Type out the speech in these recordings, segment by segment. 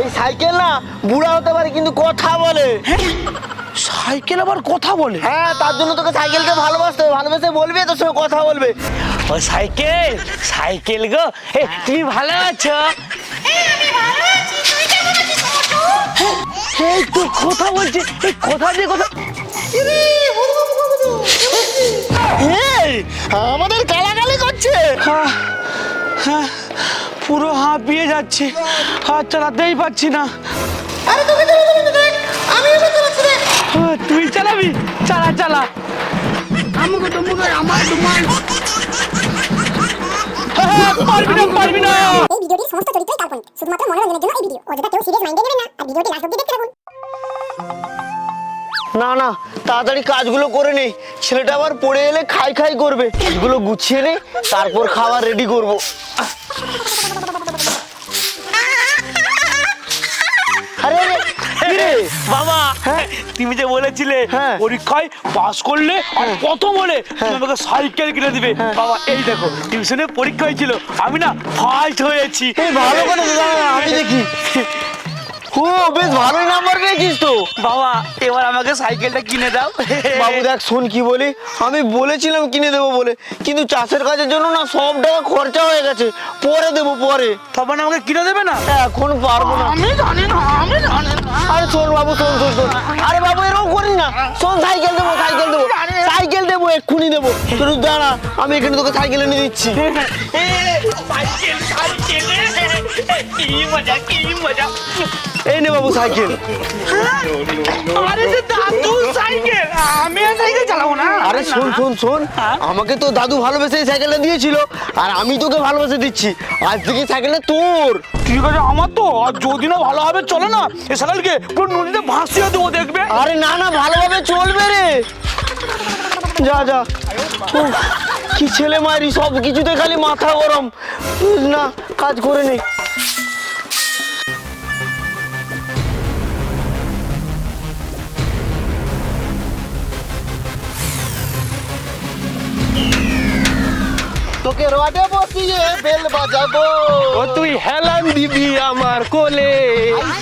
এই সাইকেল না বুড়া হতে পারে কিন্তু কথা বলে। সাইকেল আবার কথা বলে? হ্যাঁ তার জন্য তোকে সাইকেলকে ভালোবাসতে হবে। ভালোবেসে বলবি তোর সঙ্গে কথা বলবে। ও সাইকেল? সাইকেল গো? এ, তুমি ভালো আছো? এই তো কথা বলছে। এই কথা দিয়ে কথা এই আমাদের গালাগালি করছে। হ্যাঁ, হ্যাঁ, পুরো হাঁপিয়ে যাচ্ছে। হাত চালাতেই পারছি না। আরে তোকে দেখ। আমি এবার চালাচ্ছি রে হ্যাঁ, তুই চালাবি। চালা চালা। আমাকে তো মনে হয় আমার তোমার হ্যাঁ, পারবি না পারবি না। এই ভিডিওটির সমস্ত চরিত্রই কাল্পনিক। শুধুমাত্র মনোরঞ্জনের জন্য এই ভিডিও। অযথা কেউ সিরিয়াস মাইন্ডে নেবেন না আর ভিডিওটি লাস্ট অব্দি দেখতে থাকুন। না না তাড়াতাড়ি কাজগুলো করে নেই ছেলেটা আবার পড়ে এলে খাই খাই করবে। কাজগুলো গুছিয়ে নেই তারপর খাবার রেডি করব। বাবা তুমি যে বলেছিলে হ্যাঁ। পরীক্ষায় পাস করলে আর প্রথম হলে তুমি আমাকে সাইকেল কিনে দিবে। বাবা এই দেখো টিউশনে পরীক্ষা হয়েছিল আমি না ফার্স্ট হয়েছি। ভালো করে আমি দেখি। ও বেশ ভালোই নাম্বার পেয়েছিস তো। বাবা এবার আমাকে সাইকেলটা কিনে দাও। বাবু দেখ শোন কি বলি। আমি বলেছিলাম কিনে দেবো বলে কিন্তু চাষের কাজের জন্য না সব টাকা খরচা হয়ে গেছে। পরে দেবো পরে। তখন আমাকে কিনে দেবে না? এখন পারব না। আমি জানি না আমি জানি না। আরে শোন বাবু শোন শোন শোন। আরে বাবু এরকম করিস না। শোন সাইকেল দেবো সাইকেল দেবো। সাইকেল দেবো এক্ষুনি দেবো। তুই দাঁড়া আমি এখানে তোকে সাইকেল এনে দিচ্ছি। Cycle cycle. এই নে বাবু সাইকেল আমি আমাকে তো দাদু ভালোবেসে এই সাইকেলটা দিয়েছিল আর আমি তোকে ভালোবেসে দিচ্ছি আজ থেকে সাইকেলটা তোর ঠিক আছে আমার তো আর যদি না ভালোভাবে চলে না এ সাইকেলকে পুরো নদীতে ভাসিয়ে দেবো দেখবে আরে না না ভালোভাবে চলবে রে যা যা কি ছেলে মারি সব কিছুতে খালি মাথা গরম না কাজ করে নেই তোকে রডে বসিয়ে বেল বাজাবো। ও তুই হেলান দিবি আমার কোলে।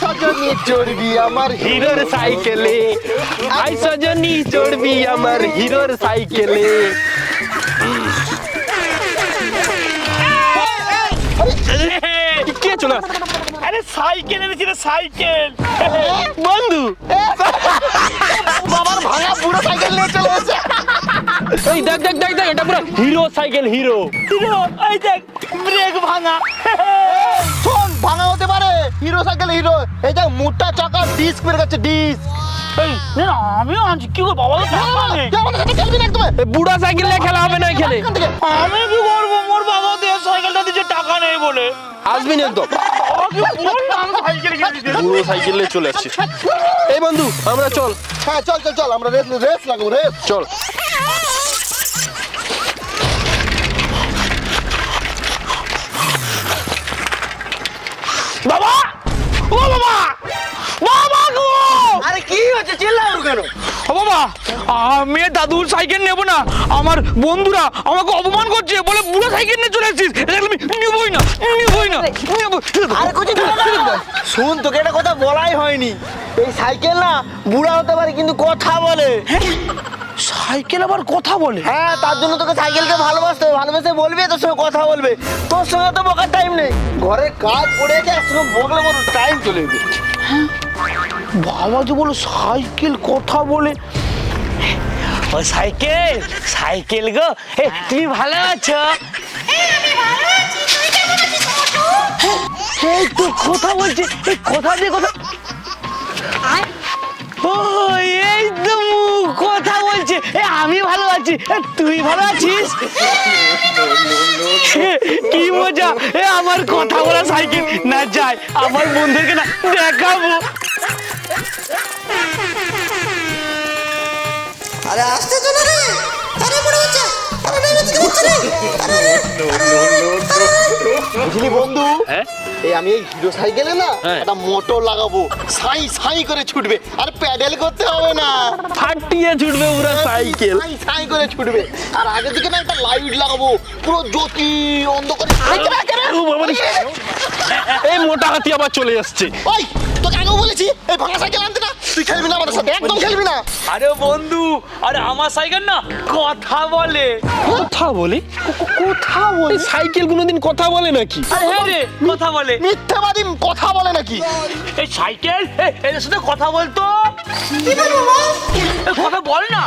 সজনী চড়বি আমার হিরোর সাইকেলে। আই সজনী চড়বি আমার হিরোর সাইকেলে। কে চলে? আরে সাইকেল এনেছি রে সাইকেল বন্ধু। বাবার ভাঙা পুরো সাইকেল নিয়ে চলে এসেছে এই দেখ দেখ দেখ দেখ এটা পুরো হিরো সাইকেল হিরো হিরো এই দেখ ব্রেক ভাঙা। শোন ভাঙা হতে পারে হিরো সাইকেল হিরো এই যে মোটা চাকা ডিস্ক বের গেছে ডিস্ক এই না আনছি কি করে বাবা তো টাকা খেলবি না একদম। বুড়া সাইকেল নিয়ে খেলা হবে না এখানে। আমি কি করব মোর বাবা সাইকেলটা দিচ্ছে টাকা নেই বলে। আসবি না দিতে? পুরো সাইকেল নিয়ে চলে আসছি। এই বন্ধু আমরা চল। হ্যাঁ চল চল চল আমরা রেস রেস লাগাবো রেস। চল। বাবা! বাবা গো! আরে কি হচ্ছে? চিল্লাও কেন? ও বাবা আমি দাদুর সাইকেল নেব না। আমার বন্ধুরা আমাকে অপমান করছে বলে বুড়ো সাইকেল নিয়ে চলে এসেছিস। এটা আমি নেবই না নেবই না আরে কোচি শুন তোকে একটা কথা বলাই হয়নি। এই সাইকেল না বুড়া হতে পারে কিন্তু কথা বলে। সাইকেল আবার কথা বলে? হ্যাঁ তার জন্য তোকে সাইকেলকে ভালোবাসতে হবে ভালোবেসে বলবি তোর সঙ্গে কথা বলবে। তোর সঙ্গে তো বকার টাইম নেই। ঘরের কাজ পড়ে আছে একসঙ্গে বকলে বলো টাইম চলে যাবে। বাবা যে বলো সাইকেল কথা বলে? ও সাইকেল সাইকেল গো। এ তুমি ভালো আছো? এই তো কথা বলছে এই কথা দিয়ে কথা ও এই তো মুখ কথা বলছে এ আমি ভালো আছি। তুই ভালো আছিস? কি মজা। এ, আমার কথা বলা সাইকেল। না যায় আমার বন্ধুকে না, দেখাবো। আরে, আসতে চলে বুঝলি বন্ধু? হ্যাঁ? এই আমি এই হিরো সাইকেলে না হ্যাঁ। একটা মোটর লাগাবো। সাই সাই করে ছুটবে। আর প্যাডেল করতে হবে না। ফাটিয়ে ছুটবে পুরো সাইকেল। সাই সাই করে ছুটবে। আর আগে দিকে না একটা লাইট লাগাবো। পুরো জ্যোতি অন্ধকারে আরে, ও বাবা রে। এই মোটা হাতি আবার চলে আসছে ওই তোকে আগেও বলেছি এই ভাঙা সাইকেল আনতে না। তুই খেলবি না আমাদের সাথে? একদম খেলবি না। আরে বন্ধু আরে আমার সাইকেল না কথা বলে। কথা বলি? কোথা বল? সাইকেল কোনোদিন কথা বলে নাকি? আরে হ্যাঁ রে কথা বলে। মিথ্যাবাদী কথা বলে নাকি? এই সাইকেল? এ, এদের সাথে কথা বলতো? কথা বল না।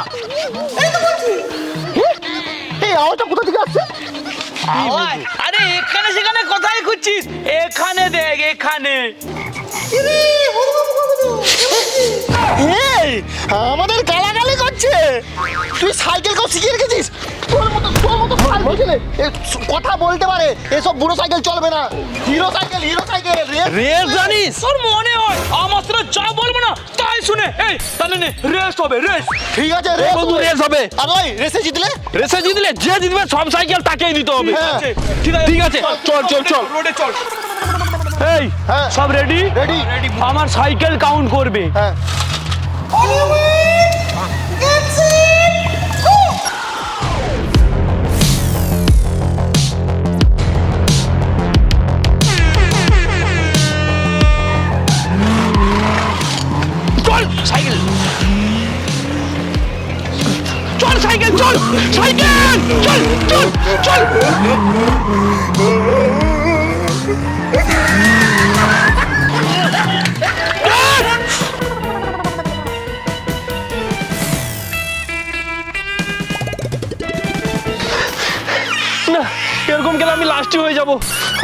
এই আওয়াজটা কোথা থেকে আসছে? আরে এখানে সেখানে কোথায় খুঁজছিস? এখানে দেখ এখানে। এই আমাদের গালাগালি করছে। তুই সাইকেল কেউ শিখিয়ে রেখেছিস? তোর মতো তোর মতো ছেলে কথা বলতে পারে এসব বুড়ো সাইকেল চলবে না। Hero cycle Hero cycle race. Race জানিস? তোর মনে হয় আমার সাথে যা বলব না তাই শুনে এই তাহলে নে রেস্ট হবে রেস্ট। ঠিক আছে রেস বন্ধু রেস হবে। আর ওই রেসে জিতলে? রেসে জিতলে যে জিতবে সব সাইকেল তাকেই দিতে হবে। হ্যাঁ। ঠিক আছে? ঠিক আছে চল চল চল। রোডে চল। এই হ্যাঁ। সব রেডি রেডি আমার সাইকেল কাউন্ট করবে। হ্যাঁ। চল সাইকেল চল সাইকেল চল সাইকেল চল চল চল।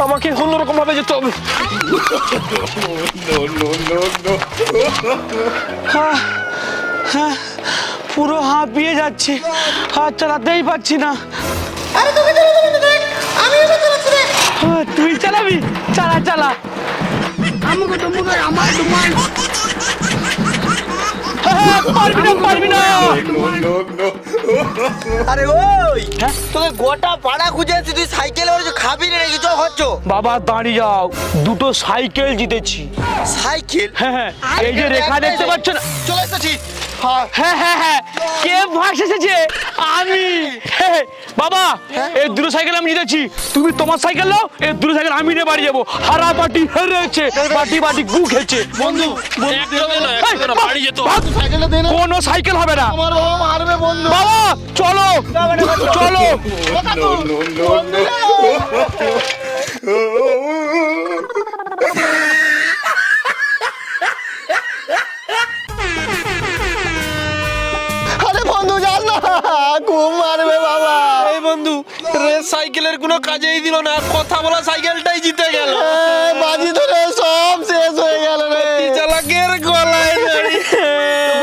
আমাকে অন্যরকম ভাবে যেতে হবে। পুরো হাঁপিয়ে যাচ্ছে। হাত চালাতেই পারছি না। আহ, তুই চালাবি? চালা চালা। হ্যাঁ, পারবি না পারবি না। আরে ওই তোকে গোটা পাড়া খুঁজে আছি তুই সাইকেলে ওর খাবি না নাকি? চল হচ্ছ বাবা দাঁড়িয়ে যাও। দুটো সাইকেল জিতেছি। সাইকেল? হ্যাঁ হ্যাঁ। এই যে রেখা দেখতে পাচ্ছ না? চলে এসেছি হ্যাঁ হ্যাঁ হ্যাঁ হ্যাঁ। কে ভাস এসেছে আমি হ্যাঁ, বাবা এই দুটো সাইকেল আমি জিতেছি তুমি তোমার সাইকেল নাও এই দুটো সাইকেল আমি নিয়ে বাড়ি যাব হারা পার্টি হেরেছে পার্টি পার্টি গু খেয়েছে বন্ধু কোনো সাইকেল হবে না বাবা মারবে বাবা চলো চলো মারবে বাবা। এই বন্ধু রেস সাইকেলের কোনো কাজেই দিল না কথা বলা সাইকেলটাই জিতে গেল। এই, বাজি ধরে সব শেষ হয়ে গেল রে। চালাকের গলায়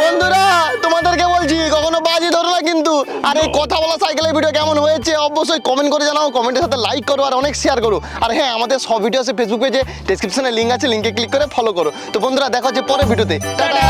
বন্ধুরা তোমাদেরকে বলছি কখনো বাজি ধরো না কিন্তু। আর এই কথা বলা সাইকেলের ভিডিও কেমন হয়েছে অবশ্যই কমেন্ট করে জানাও। কমেন্টের সাথে লাইক করো আর অনেক শেয়ার করো। আর হ্যাঁ আমাদের সব ভিডিও আছে ফেসবুক পেজে ডেসক্রিপশনে লিঙ্ক আছে লিঙ্কে ক্লিক করে ফলো করো। তো বন্ধুরা দেখা হচ্ছে পরের ভিডিওতে টাটা!